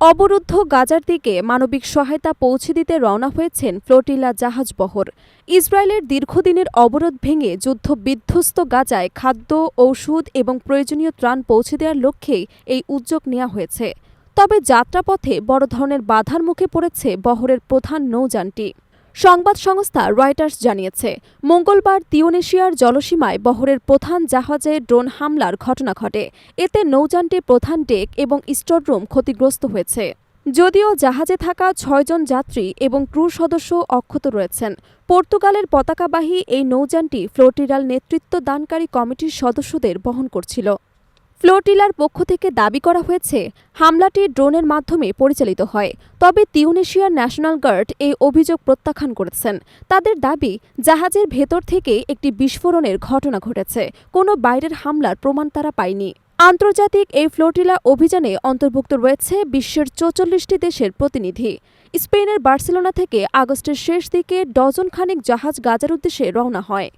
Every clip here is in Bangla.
অবরুদ্ধ গাজার দিকে মানবিক সহায়তা পৌঁছে দিতে রওনা হয়েছেন ফ্লোটিলা জাহাজ বহর। ইসরায়েলের দীর্ঘদিনের অবরোধ ভেঙে যুদ্ধ বিধ্বস্ত গাজায় খাদ্য, ঔষধ এবং প্রয়োজনীয় ত্রাণ পৌঁছে দেওয়ার লক্ষ্যেই এই উদ্যোগ নেওয়া হয়েছে। তবে যাত্রাপথে বড় ধরনের বাধার মুখে পড়েছে বহরের প্রধান নৌযানটি। সংবাদ সংস্থা রয়টার্স জানিয়েছে, মঙ্গলবার তিউনেশিয়ার জলসীমায় বহরের প্রধান জাহাজে ড্রোন হামলার ঘটনা ঘটে। এতে নৌযানটির প্রধান ডেক এবং স্টোররুম ক্ষতিগ্রস্ত হয়েছে। যদিও জাহাজে থাকা ছয়জন যাত্রী এবং ক্রু সদস্য অক্ষত রয়েছেন, পর্তুগালের পতাকাবাহী এই নৌযানটি ফ্লোটিরাল নেতৃত্ব দানকারী কমিটির সদস্যদের বহন করছিল। ফ্লোটিলার পক্ষ থেকে দাবি করা হয়েছে, হামলাটি ড্রোনের মাধ্যমে পরিচালিত হয়। তবে তিউনেশিয়ার ন্যাশনাল গার্ড এই অভিযোগ প্রত্যাখ্যান করেছেন। তাদের দাবি, জাহাজের ভেতর থেকে একটি বিস্ফোরণের ঘটনা ঘটেছে। কোনো বাইরের হামলার প্রমাণ তারা পায়নি। আন্তর্জাতিক এই ফ্লোটিলা অভিযানে অন্তর্ভুক্ত রয়েছে বিশ্বের চৌচল্লিশটি দেশের প্রতিনিধি। স্পেনের বার্সেলোনা থেকে আগস্টের শেষ দিকে ডজন খানেক জাহাজ গাজার উদ্দেশ্যে রওনা হয়।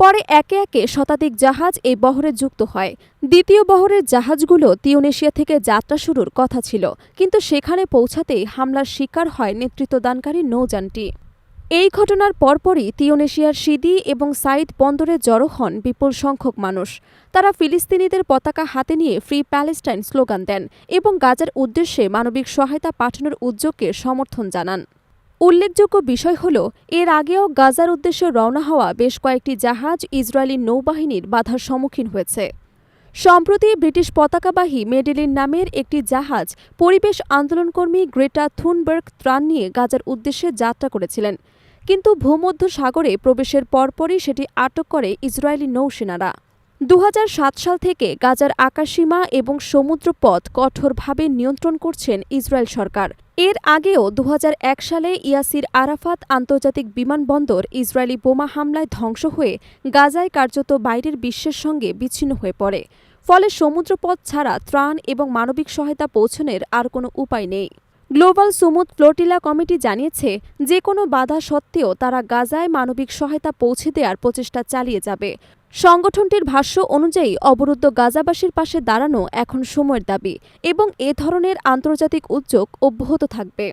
পরে একে একে শতাধিক জাহাজ এই বহরে যুক্ত হয়। দ্বিতীয় বহরের জাহাজগুলো তিউনেশিয়া থেকে যাত্রা শুরুর কথা ছিল, কিন্তু সেখানে পৌঁছাতেই হামলার শিকার হয় নেতৃত্বদানকারী নৌযানটি। এই ঘটনার পরপরই তিউনেশিয়ার সিদি এবং সাইদ বন্দরে জড়ো হন বিপুল সংখ্যক মানুষ। তারা ফিলিস্তিনিদের পতাকা হাতে নিয়ে ফ্রি প্যালেস্টাইন স্লোগান দেন এবং গাজার উদ্দেশ্যে মানবিক সহায়তা পাঠানোর উদ্যোগকে সমর্থন জানান। উল্লেখযোগ্য বিষয় হল, এর আগেও গাজার উদ্দেশ্যে রওনা হওয়া বেশ কয়েকটি জাহাজ ইসরায়েলি নৌবাহিনীর বাধার সম্মুখীন হয়েছে। সম্প্রতি ব্রিটিশ পতাকাবাহী মেডেলিন নামের একটি জাহাজ পরিবেশ আন্দোলনকর্মী গ্রেটা থুনবার্গ ত্রাণ নিয়ে গাজার উদ্দেশ্যে যাত্রা করেছিলেন। কিন্তু ভূমধ্য সাগরে প্রবেশের পরপরই সেটি আটক করে ইসরায়েলি নৌসেনারা। দু হাজার সাত সাল থেকে গাজার আকাশসীমা এবং সমুদ্রপথ কঠোরভাবে নিয়ন্ত্রণ করছেন ইসরায়েল সরকার। এর আগেও দুহাজার এক সালে ইয়াসির আরাফাত আন্তর্জাতিক বিমানবন্দর ইসরায়েলি বোমা হামলায় ধ্বংস হয়ে গাজায় কার্যত বাইরের বিশ্বের সঙ্গে বিচ্ছিন্ন হয়ে পড়ে। ফলে সমুদ্রপথ ছাড়া ত্রাণ এবং মানবিক সহায়তা পৌঁছনের আর কোনো উপায় নেই। গ্লোবাল সুমুদ ফ্লোটিলা কমিটি জানিয়েছে, যে কোনো বাধা সত্ত্বেও তারা গাজায় মানবিক সহায়তা পৌঁছে দেওয়ার প্রচেষ্টা চালিয়ে যাবে। সংগঠনটির ভাষ্য অনুযায়ী, অবরুদ্ধ গাজাবাসীর পাশে দাঁড়ানো এখন সময়ের দাবি এবং এ ধরনের আন্তর্জাতিক উদ্যোগ অব্যাহত থাকবে।